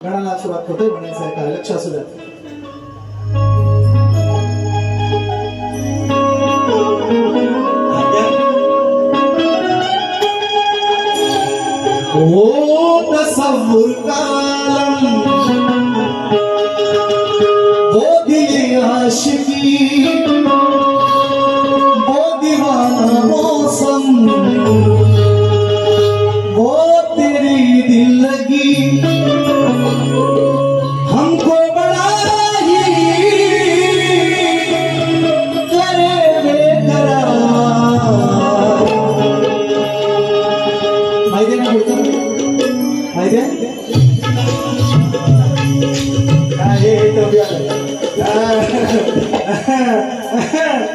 गाण्याला सुरुवात कुठे म्हणायचं आहे काय लक्ष असू द्या Oh, the Savurkalam.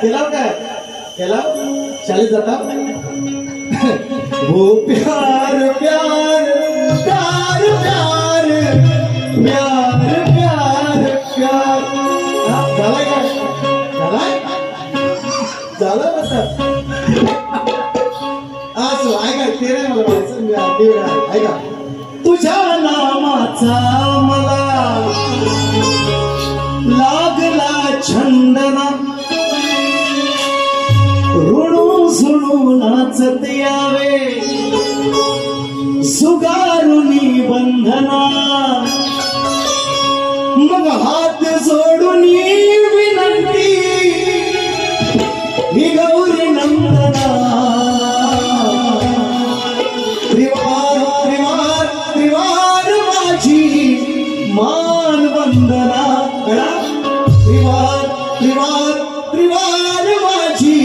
केला काय केला? शाळेत जाता हो प्यार प्यार प्यार प्यार प्यार प्यार प्यार. झालाय का? झालाय? झालं कसं असं ऐका ते मला ऐका. तुझ्या नामाचा न्दना ऋणु सुणु नाचत दयावे सुगारुनी बंधना। त्रिवार त्रिवार माझी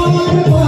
Oh. on, come.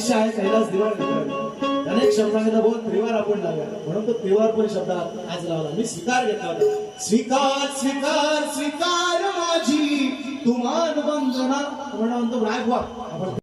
शिष्य आहे कैलास दिवार अनेक त्याने बोल त्रिवार आपण लावूया. म्हणून तो त्रिवार पण शब्द आज लावला. मी स्वीकार घेतला होता. स्वीकार स्वीकार स्वीकार माझी. तुमान वंदना. म्हणून म्हणतो नायक वा आपण